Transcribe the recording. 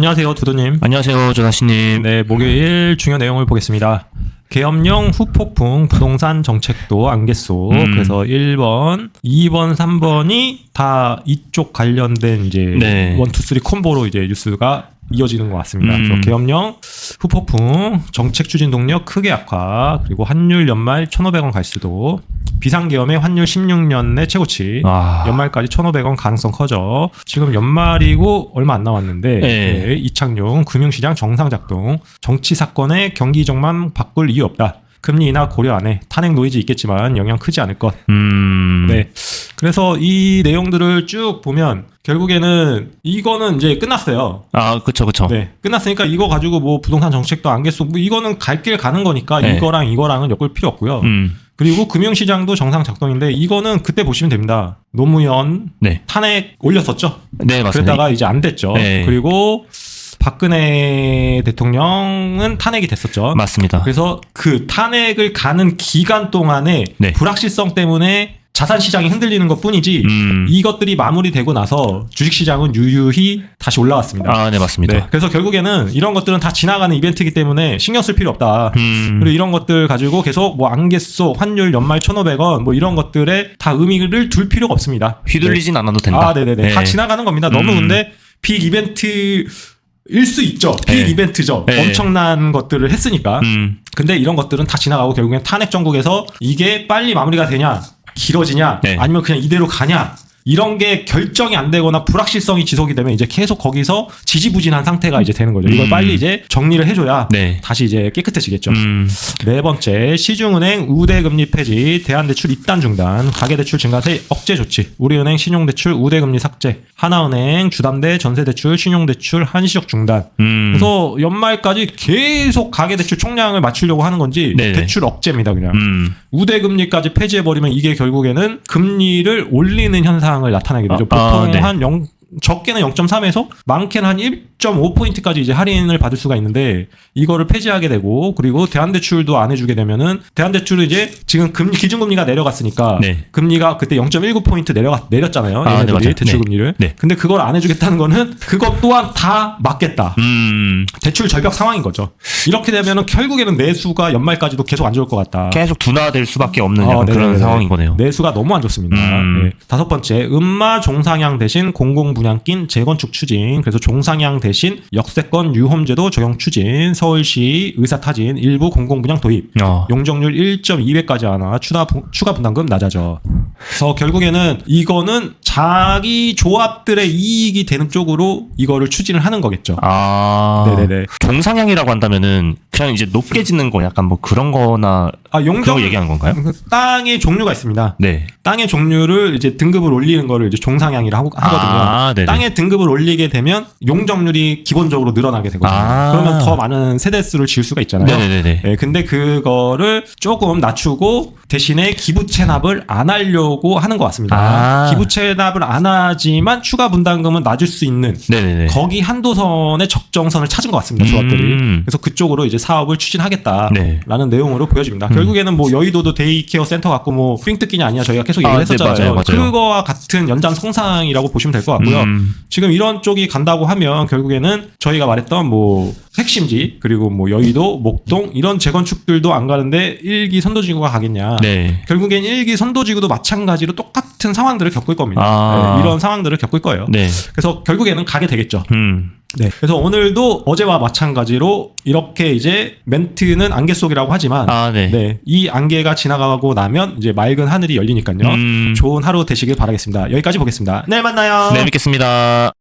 안녕하세요, 두두님. 안녕하세요, 조나씨님. 네, 목요일 중요 내용을 보겠습니다. 계엄령 후폭풍 부동산 정책도 안겠소. 음. 그래서 1번, 2번, 3번이 다 이쪽 관련된 이제 네. 원, 투, 쓰리 콤보로 이제 뉴스가 이어지는 것 같습니다. 음. 그래서 계엄령 후폭풍 정책 추진 동력 크게 악화 그리고 환율 연말 1,500원 갈 수도 비상계엄의 환율 16년 내 최고치 아, 연말까지 1,500원 가능성 커져. 지금 연말이고 얼마 안 남았는데 네. 네, 이창용 금융시장 정상 작동. 정치 사건에 경기 정만 바꿀 이유 없다. 금리 인하 고려 안 해. 탄핵 노이즈 있겠지만 영향 크지 않을 것. 음, 네. 그래서 이 내용들을 쭉 보면 결국에는 이거는 이제 끝났어요. 아, 그쵸, 그쵸. 네. 끝났으니까 이거 가지고 뭐 부동산 정책도 안겠어. 뭐 이거는 갈 길 가는 거니까 네. 이거랑 이거랑은 엮을 필요 없고요. 음, 그리고 금융시장도 정상 작동인데 이거는 그때 보시면 됩니다. 노무현 네, 탄핵 올렸었죠. 네 맞습니다. 그러다가 이제 안 됐죠. 네. 그리고 박근혜 대통령은 탄핵이 됐었죠. 맞습니다. 그래서 그 탄핵을 가는 기간 동안에 네. 불확실성 때문에 자산 시장이 흔들리는 것 뿐이지 음, 이것들이 마무리되고 나서 주식 시장은 유유히 다시 올라왔습니다. 아, 네 맞습니다. 네. 그래서 결국에는 이런 것들은 다 지나가는 이벤트이기 때문에 신경 쓸 필요 없다. 음, 그리고 이런 것들 가지고 계속 뭐 안개소, 환율 연말 1,500원 뭐 이런 것들에 다 의미를 둘 필요가 없습니다. 휘둘리진 않아도 된다. 아, 네네네. 네. 다 지나가는 겁니다. 너무 음. 근데 빅 이벤트 일 수 있죠. 빅 네. 이벤트죠. 네. 엄청난 것들을 했으니까. 음, 근데 이런 것들은 다 지나가고 결국엔 탄핵 정국에서 이게 빨리 마무리가 되냐, 길어지냐, 네. 아니면 그냥 이대로 가냐. 이런 게 결정이 안 되거나 불확실성이 지속이 되면 이제 계속 거기서 지지부진한 상태가 이제 되는 거죠. 이걸 음. 빨리 이제 정리를 해줘야 네. 다시 이제 깨끗해지겠죠. 음, 네 번째, 시중은행 우대금리 폐지, 대한대출 입단 중단, 가계대출 증가세 억제 조치, 우리은행 신용대출 우대금리 삭제, 하나은행 주담대 전세대출 신용대출 한시적 중단. 음, 그래서 연말까지 계속 가계대출 총량을 맞추려고 하는 건지 네네. 대출 억제입니다 그냥. 음, 우대금리까지 폐지해버리면 이게 결국에는 금리를 올리는 현상 을 나타내게 되죠. 아, 아, 보통 네. 한 0, 적게는 0.3에서 많게는 한 1.5포인트까지 이제 할인을 받을 수가 있는데 이거를 폐지하게 되고 그리고 대한대출도 안 해주게 되면은 대한대출은 이제 지금 금리 기준금리가 내려갔으니까 네. 금리가 그때 0.19포인트 내려가 내렸잖아요. 아, 네, 얘네들이 맞아요. 대출금리를. 네. 근데 그걸 안 해주겠다는 거는 그것 또한 다 막겠다. 음, 대출 절벽 상황인 거죠. 이렇게 되면은 결국에는 내수가 연말까지도 계속 안 좋을 것 같다. 계속 둔화될 수밖에 없는 어, 그런 네네네. 상황인 거네요. 내수가 너무 안 좋습니다. 음. 네. 다섯 번째, 음마 종상향 대신 공공 분양낀 재건축 추진. 그래서 종상향 대신 역세권 유홈제도 적용 추진. 서울시 의사 타진 일부 공공분양 도입. 어, 용적률 1.2배까지 하나 추가, 부- 추가 분담금 낮아져. 그래서 결국에는 이거는 자기 조합들의 이익이 되는 쪽으로 이거를 추진을 하는 거겠죠. 아, 네네네. 종상향이라고 한다면은 그냥 이제 높게 짓는 거 약간 뭐 그런 거나 아, 그런 용적 거 얘기하는 건가요? 땅의 종류가 있습니다. 네. 땅의 종류를 이제 등급을 올리는 거를 이제 종상향이라 하고 하거든요. 아, 네네. 땅의 등급을 올리게 되면 용적률이 기본적으로 늘어나게 되거든요. 아. 그러면 더 많은 세대 수를 지을 수가 있잖아요. 네네네. 네, 근데 그거를 조금 낮추고 대신에 기부 체납을 안 하려고 하는 것 같습니다. 아. 기부 체납을 안 하지만 추가 분담금은 낮을 수 있는 네네네. 거기 한도선의 적정선을 찾은 것 같습니다. 조합들이. 음. 그래서 그쪽으로 이제 사업을 추진하겠다라는 네. 내용으로 보여집니다. 결국에는 뭐 여의도도 데이케어 센터 갖고 뭐 삥뜯기냐 아니냐 저희가 계속 얘기를 아, 네, 했었잖아요. 맞아요. 그거와 같은 연장 성상이라고 보시면 될 것 같고요. 음, 지금 이런 쪽이 간다고 하면 결국에는 저희가 말했던 뭐 핵심지 그리고 뭐 여의도, 목동 이런 재건축들도 안 가는데 일기 선도지구가 가겠냐. 네. 결국엔 일기 선도지구도 마찬가지로 똑같은 상황들을 겪을 겁니다. 아. 네, 이런 상황들을 겪을 거예요. 네. 그래서 결국에는 가게 되겠죠. 음. 네. 그래서 오늘도 어제와 마찬가지로 이렇게 이제 멘트는 안개 속이라고 하지만 아, 네. 네. 이 안개가 지나가고 나면 이제 맑은 하늘이 열리니까요. 음. 좋은 하루 되시길 바라겠습니다. 여기까지 보겠습니다. 내일 만나요. 네, 믿겠습니다.